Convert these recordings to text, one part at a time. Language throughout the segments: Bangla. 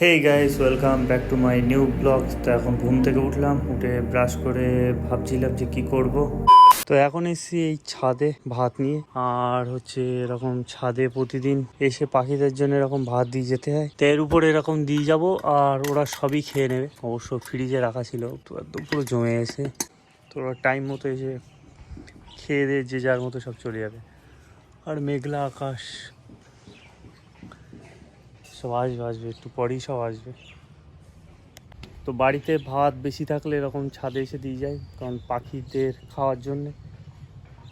Hey guys welcome back to my new vlog তো এখন ঘুম থেকে উঠলাম, উঠে ব্রাশ করে ভাবছিলাম যে কি করব। তো এখন এসেছি এই ছাদে ভাত নিয়ে। আর হচ্ছে এরকম ছাদে প্রতিদিন এসে পাখিদের জন্য এরকম ভাত দিয়ে যেতে হয়। তো এর উপরে এরকম দিয়ে যাব, আর ওরা সবই খেয়ে নেবে। অবশ্য ফ্রিজে রাখা ছিল, তো একদম পুরো জমে এসে তো ওরা টাইম মতো এসে খেয়ে দিয়ে যে যার মতো সব চলে যাবে। আর মেঘলা আকাশ। সব আসবে আসবে একটু পরেই সব আসবে। তো বাড়িতে ভাত বেশি থাকলে এরকম ছাদে এসে দিয়ে যায় কারণ পাখিদের খাওয়ার জন্যে।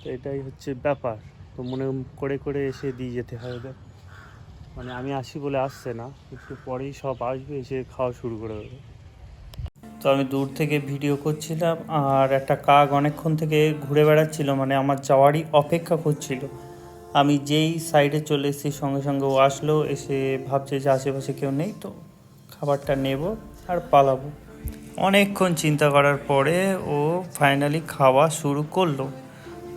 তো এটাই হচ্ছে ব্যাপার। তো মনে করে করে এসে দিয়ে যেতে হয় ওদের। মানে আমি আসি বলে আসছে না একটু পরেই সব আসবে এসে খাওয়া শুরু করে দেবে। তো আমি দূর থেকে ভিডিও করছিলাম আর একটা কাক অনেকক্ষণ থেকে ঘুরে বেড়াচ্ছিল মানে আমার যাওয়ারই অপেক্ষা করছিল। আমি যেই সাইডে চলে এসেছি, সঙ্গে সঙ্গে ও আসলো, এসে ভাবছে যে আশেপাশে কেউ নেই, তো খাবারটা নেব আর পালাবো। অনেকক্ষণ চিন্তা করার পরে ও ফাইনালি খাওয়া শুরু করল।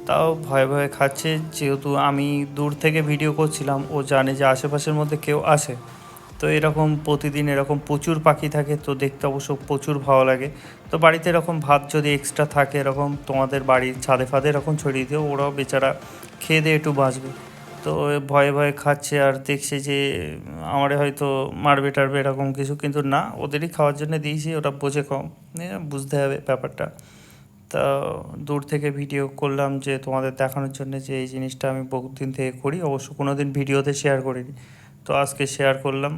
তাও ভয়ে ভয়ে খাচ্ছে, যেহেতু আমি দূর থেকে ভিডিও করছিলাম, ও জানে যে আশেপাশের মধ্যে কেউ আসে তো এরকম প্রতিদিন এরকম প্রচুর পাখি থাকে, তো দেখতে অবশ্য প্রচুর ভালো লাগে। তো বাড়িতে এরকম ভাত যদি এক্সট্রা থাকে, এরকম তোমাদের বাড়ির ছাদে ফাদে এরকম ছড়িয়ে দিও, ওরাও বেচারা খেয়ে দিয়ে একটু বাঁচবে। তো ভয়ে ভয়ে খাচ্ছে আর দেখছে যে, আমারে হয়তো মারবে টারবে এরকম কিছু, কিন্তু না, ওদেরই খাওয়ার জন্য দিয়েছি, ওরা বোঝে কম। বুঝতে হবে ব্যাপারটা। তা দূর থেকে ভিডিও করলাম যে তোমাদের দেখানোর জন্য যে এই জিনিসটা আমি বহুত দিন থেকে করি, অবশ্য কোনো দিন ভিডিওতে শেয়ার করিনি। তো আজকে শেয়ার করলাম।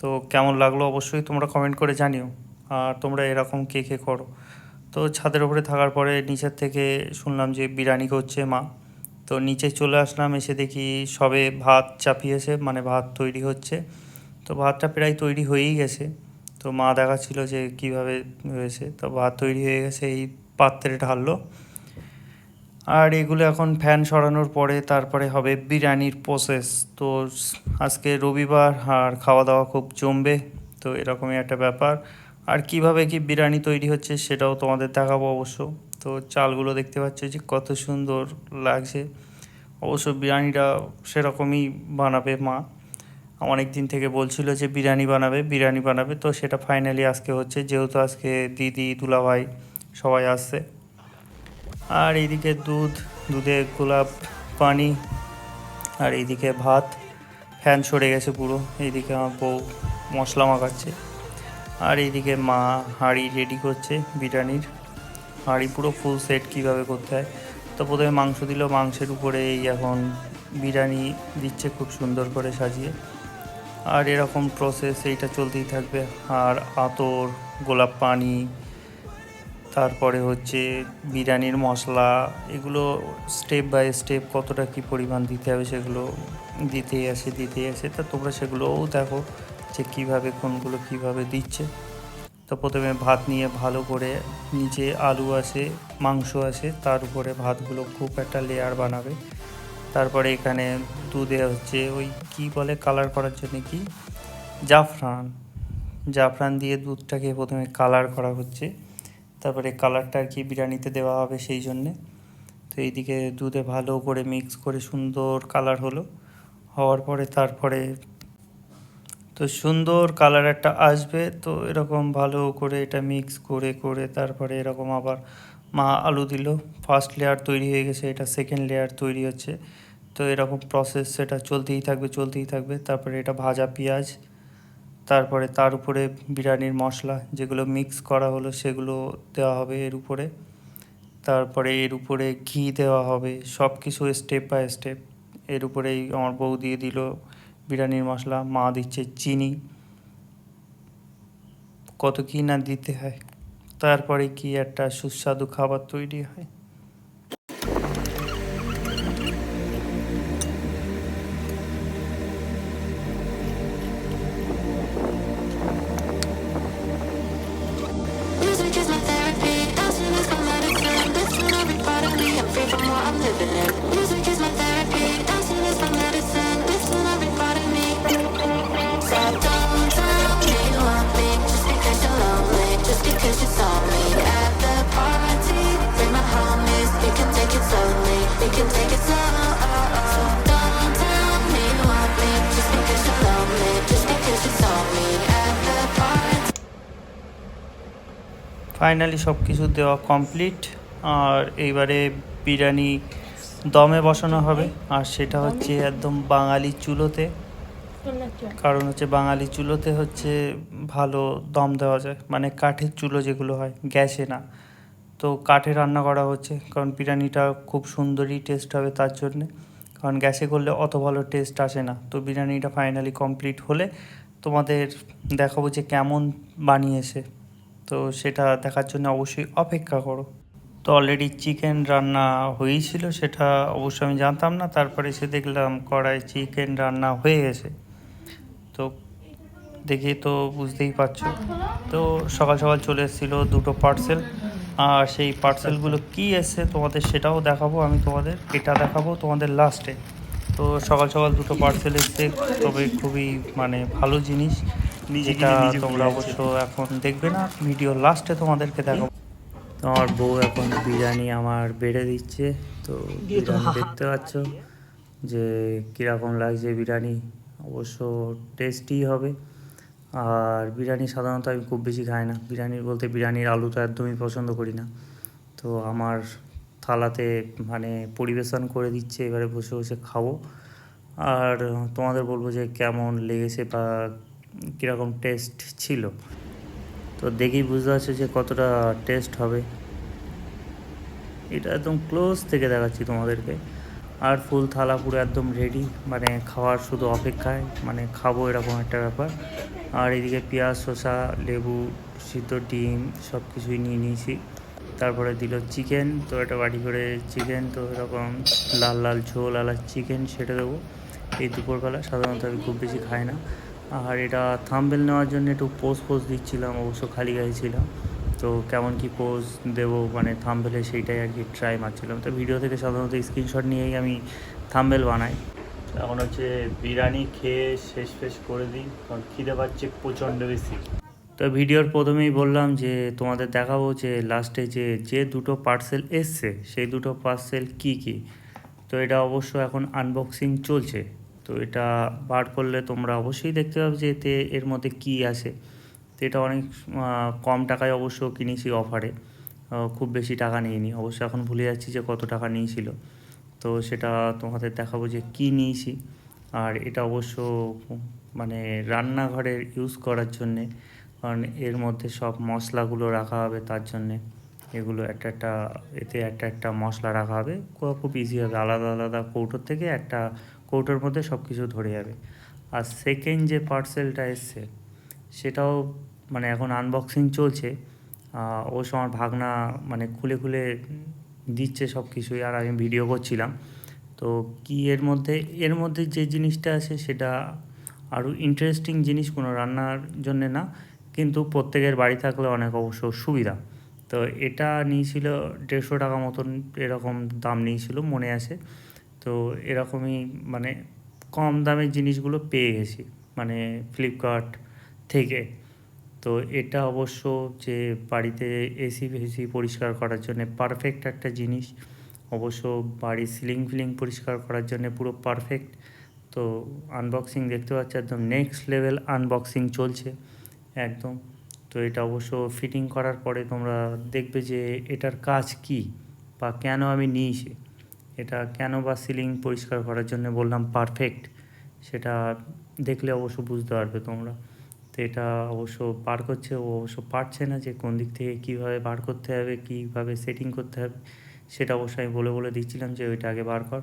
তো কেমন লাগল অবশ্যই তোমরা কমেন্ট করে জানিও। আর তোমরা এরকম কে কে করো। তো ছাদের উপরে থাকার পরে নিচের থেকে শুনলাম যে বিরিয়ানি করছে মা। তো নিচে চলে আসলাম, এসে দেখি সবে ভাত চাপিয়েছে মানে ভাত তৈরি হচ্ছে। তো ভাতটা প্রায় তৈরি হয়েই গেছে। তো মা দেখাচ্ছিল যে কীভাবে হয়েছে। তো ভাত তৈরি হয়ে গেছে, এই পাত্রে ঢাললো। আর এগুলো এখন ফ্যান সরানোর পরে তারপরে হবে বিরিয়ানির প্রসেস তো আজকে রবিবার আর খাওয়া দাওয়া খুব জমবে, তো এরকমই একটা ব্যাপার। আর কীভাবে কি বিরিয়ানি তৈরি হচ্ছে সেটাও তোমাদের দেখাবো অবশ্য। তো চালগুলো দেখতে পাচ্ছ যে কত সুন্দর লাগছে। অবশ্য বিরিয়ানিটা সেরকমই বানাবে মা। অনেক দিন থেকে বলছিল যে বিরিয়ানি বানাবে বিরিয়ানি বানাবে, তো সেটা ফাইনালি আজকে হচ্ছে। যেহেতু আজকে দিদি, দুলাভাই সবাই আসছে। আর এইদিকে দুধ, দুধে গোলাপ পানি, আর এইদিকে ভাত। ফ্যান সরে গেছে পুরো, এইদিকে আমার বউ মশলা মাখাচ্ছে। আর এইদিকে মা হাঁড়ি রেডি করছে বিরিয়ানির। হাঁড়ি পুরো ফুল সেট কীভাবে করতে হয়। তো প্রথমে মাংস দিল, মাংসের উপরে এই এখন বিরিয়ানি দিচ্ছে খুব সুন্দর করে সাজিয়ে। আর এরকম প্রসেস এইটা চলতেই থাকবে। আর আতর, গোলাপ পানি তারপরে হচ্ছে বিরিয়ানির মশলা, এগুলো স্টেপ বাই স্টেপ কতটা কী পরিমাণ দিতে হবে সেগুলো দিতেই আসে দিতেই আসে। তা তোমরা সেগুলোও দেখো যে কীভাবে, কোনগুলো কীভাবে দিচ্ছে। তো প্রথমে ভাত নিয়ে ভালো করে নিচে আলু আছে মাংস আছে তার উপরে ভাতগুলো খুব একটা লেয়ার বানাবে। তারপরে এখানে দুধে হচ্ছে ওই কি বলে কালার করার জন্য কি? জাফরান। জাফরান দিয়ে দুধটাকে প্রথমে কালার করা হচ্ছে। তারপরে কালারটা আর কি বিরিয়ানিতে দেওয়া হবে সেই জন্যে। তো এইদিকে দুধে ভালো করে মিক্স করে সুন্দর কালার হলো। হওয়ার পরে তারপরে তো সুন্দর কালার একটা আসবে। তো এরকম ভালো করে এটা মিক্স করে করে তারপরে এরকম আবার মা আলু দিল। ফার্স্ট লেয়ার তৈরি হয়ে গেছে, এটা সেকেন্ড লেয়ার তৈরি হচ্ছে। তো এরকম প্রসেস সেটা চলতেই থাকবে চলতেই থাকবে। তারপরে এটা ভাজা পেঁয়াজ। তারপরে তার উপরে বিরিয়ানির মশলা যেগুলো মিক্স করা হলো সেগুলো দেওয়া হবে এর উপরে। তারপরে এর উপরে ঘি দেওয়া হবে সব কিছু স্টেপ বাই স্টেপ এর উপরেই আমার বউ দিয়ে দিল বিরিয়ানির মশলা, মা দিচ্ছে চিনি। কত কি না দিতে হয়। তারপরে কি একটা সুস্বাদু খাবার তৈরি হয়। ফাইনালি সব কিছু দেওয়া কমপ্লিট আর এইবারে বিরিয়ানি দমে বসানো হবে। আর সেটা হচ্ছে একদম বাঙালি চুলোতে। কারণ হচ্ছে বাঙালি চুলোতে হচ্ছে ভালো দম দেওয়া যায়। মানে কাঠের চুলো যেগুলো হয় গ্যাসে না। তো কাঠে রান্না করা হচ্ছে কারণ বিরিয়ানিটা খুব সুন্দরই টেস্ট হবে তার জন্যে। কারণ গ্যাসে করলে অত ভালো টেস্ট আসে না। তো বিরিয়ানিটা ফাইনালি কমপ্লিট হলে তোমাদের দেখাবো যে কেমন বানিয়েছে। তো সেটা দেখার জন্য অবশ্যই অপেক্ষা করো। তো অলরেডি চিকেন রান্না হয়েই ছিল সেটা অবশ্য আমি জানতাম না। তারপরে এসে দেখলাম কড়াই চিকেন রান্না হয়ে গেছে। তো দেখে তো বুঝতেই পারছ। তো সকাল সকাল চলে এসেছিল দুটো পার্সেল আর সেই পার্সেলগুলো কী এসছে তোমাদের সেটাও দেখাবো, আমি তোমাদের এটা দেখাবো তোমাদের লাস্টে তো সকাল সকাল দুটো পার্সেল এসছে, তবে খুবই মানে ভালো জিনিস। যেটা তোমরা অবশ্য এখন দেখবে না ভিডিও লাস্টে তোমাদেরকে দেখাবো। তো আমার বউ এখন বিরিয়ানি আমার বেড়ে দিচ্ছে তো বিরিয়ানি দেখতে পাচ্ছ যে কীরকম লাগছে বিরিয়ানি। অবশ্য টেস্টি হবে। আর বিরিয়ানি সাধারণত আমি খুব বেশি খাই না। বিরিয়ানির বলতে বিরিয়ানির আলুটা একদমই পছন্দ করি না। তো আমার থালাতে মানে পরিবেশন করে দিচ্ছে এবারে বসে বসে খাব। আর তোমাদের বলব যে কেমন লেগেছে বা কীরকম টেস্ট ছিল? তো দেখেই বুঝতে পারছ যে কতটা টেস্ট হবে। এটা একদম ক্লোজ থেকে দেখাচ্ছি তোমাদেরকে। আর ফুল থালা পুরো একদম রেডি মানে খাওয়ার শুধু অপেক্ষায় মানে খাব এরকম একটা ব্যাপার। আর এদিকে পেঁয়াজ, শসা, লেবু, সিদ্ধ ডিম সব কিছুই নিয়ে নিয়েছি। তারপরে দিল চিকেন তো এটা বাটি করে চিকেন তো এরকম লাল লাল ঝোল আলা চিকেন সেটা দেবো। এই দুপুরবেলা সাধারণত আমি খুব বেশি খাই না। আর এটা থাম্বেল নেওয়ার জন্য একটু পোজ পোজ দিচ্ছিলাম, অবশ্য খালি গায়ে ছিলাম। তো কেমন কি পোজ দেবো মানে থাম্বেলে সেইটাই আর কি ট্রাই মারছিলাম। তো ভিডিও থেকে সাধারণত স্ক্রিনশট নিয়েই আমি থাম্বেল বানাই। এখন হচ্ছে বিরিয়ানি খেয়ে শেষ ফেস করে দিই, কারণ খিদে পাচ্ছে প্রচণ্ড বেশি। তো ভিডিওর প্রথমেই বললাম যে, তোমাদের দেখাবো যে লাস্টে যে যে দুটো পার্সেল এসছে, সেই দুটো পার্সেল কি কি? তো এটা অবশ্য এখন আনবক্সিং চলছে। তো এটা বার করলে তোমরা অবশ্যই দেখতে পাবে যে এতে এর মধ্যে কি আছে। তো এটা অনেক কম টাকায় অবশ্য কিনেছি অফারে খুব বেশি টাকা নিইনি। অবশ্য এখন ভুলে যাচ্ছি যে কত টাকা নিয়েছিল। তো সেটা তোমাদের দেখাবো যে কি নিয়েছি। আর এটা অবশ্য মানে রান্নাঘরের ইউজ করার জন্যে, কারণ এর মধ্যে সব মশলাগুলো রাখা হবে তার জন্যে। এগুলো একটা একটা, এতে একটা একটা মশলা রাখা হবে। খুব- খুব ইজি হবে। আলাদা আলাদা কৌটোর থেকে একটা কৌটোর মধ্যে সব কিছু ধরে যাবে। আর সেকেন্ড যে পার্সেলটা এসছে, সেটাও মানে এখন আনবক্সিং চলছে। ও আমার ভাগনা মানে খুলে খুলে দিচ্ছে সব কিছুই আর আমি ভিডিও করছিলাম। তো কি এর মধ্যে এর মধ্যে যে জিনিসটা আছে সেটা আরও ইন্টারেস্টিং জিনিস কোনো রান্নার জন্যে না, কিন্তু প্রত্যেকের বাড়ি থাকলে অনেক অবশ্য সুবিধা। তো এটা নিয়েছিল দেড়শো টাকা মতন এরকম দাম নিয়েছিল, মনে আছে। তো এরকমই মানে কম দামের জিনিসগুলো পেয়ে গেছি মানে ফ্লিপকার্ট থেকে। তো এটা অবশ্য যে বাড়িতে এসি ফেসি পরিষ্কার করার জন্য পারফেক্ট একটা জিনিস, অবশ্য বাড়ির সিলিং ফিলিং পরিষ্কার করার জন্য পুরো পারফেক্ট তো আনবক্সিং দেখতে পাচ্ছি একদম নেক্সট লেভেল আনবক্সিং চলছে, একদম। তো এটা অবশ্য ফিটিং করার পরে তোমরা দেখবে যে এটার কাজ কি বা কেন আমি নিয়েছি এটা কেন বা সিলিং পরিষ্কার করার জন্য বললাম পারফেক্ট সেটা দেখলে অবশ্য বুঝতে পারবে তোমরা। তো এটা অবশ্য বার করছে, ও অবশ্য পারছে না যে কোন দিক থেকে কীভাবে বার করতে হবে, কীভাবে সেটিং করতে হবে, সেটা অবশ্য আমি বলে বলে দিচ্ছিলাম যে ওইটা আগে বার কর,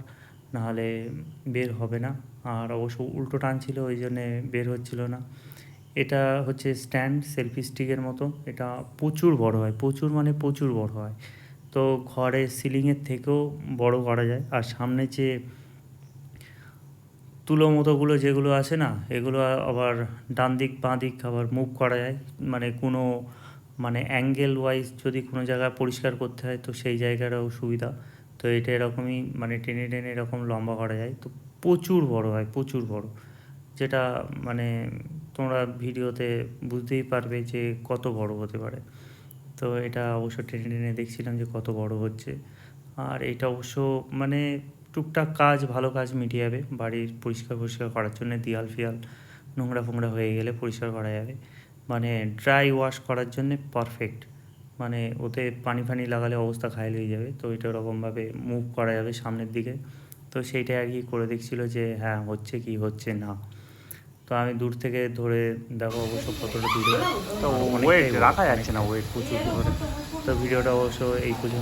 নাহলে বের হবে না। আর অবশ্য উল্টো টানছিল ওই জন্যে বের হচ্ছিল না। এটা হচ্ছে স্ট্যান্ড সেলফি স্টিকের মতো, এটা প্রচুর বড় হয়, প্রচুর মানে প্রচুর বড় হয়। তো ঘরে সিলিংয়ের থেকেও বড় করা যায়। আর সামনে যে তুলো মতোগুলো যেগুলো আছে না, এগুলো আবার ডান দিক বাঁ দিক আবার মুভ করা যায়। মানে কোনো মানে অ্যাঙ্গেল ওয়াইজ যদি কোনো জায়গায় পরিষ্কার করতে হয় তো সেই জায়গাটাও সুবিধা। তো এটা এরকমই মানে টেনে টেনে এরকম লম্বা করা যায়। তো প্রচুর বড় হয়, প্রচুর বড়। যেটা মানে তোমরা ভিডিওতে বুঝতেই পারবে যে কত বড় হতে পারে। তো এটা অবশ্য টেনে টেনে দেখছিলাম যে কত বড় হচ্ছে। আর এটা অবশ্য মানে টুকটাক কাজ, ভালো কাজ মিটিয়ে যাবে বাড়ির পরিষ্কার পরিষ্কার করার জন্য দেয়াল ফিয়াল নোংরা ফোংরা হয়ে গেলে পরিষ্কার করা যাবে। মানে ড্রাই ওয়াশ করার জন্যে পারফেক্ট মানে ওতে পানি ফানি লাগালে অবস্থা ঘায়ল হয়ে যাবে। তো এটা ওরকমভাবে মুভ করা যাবে সামনের দিকে। তো সেইটাই আর কি করে দেখছিল যে হ্যাঁ হচ্ছে কি, হচ্ছে না। তো আমি দূর থেকে ধরে দেখো অবশ্য কতটা দূরে তো ওয়েট রাখা যাচ্ছে না ওয়েট প্রচুর তো ভিডিওটা অবশ্য এই পর্যন্ত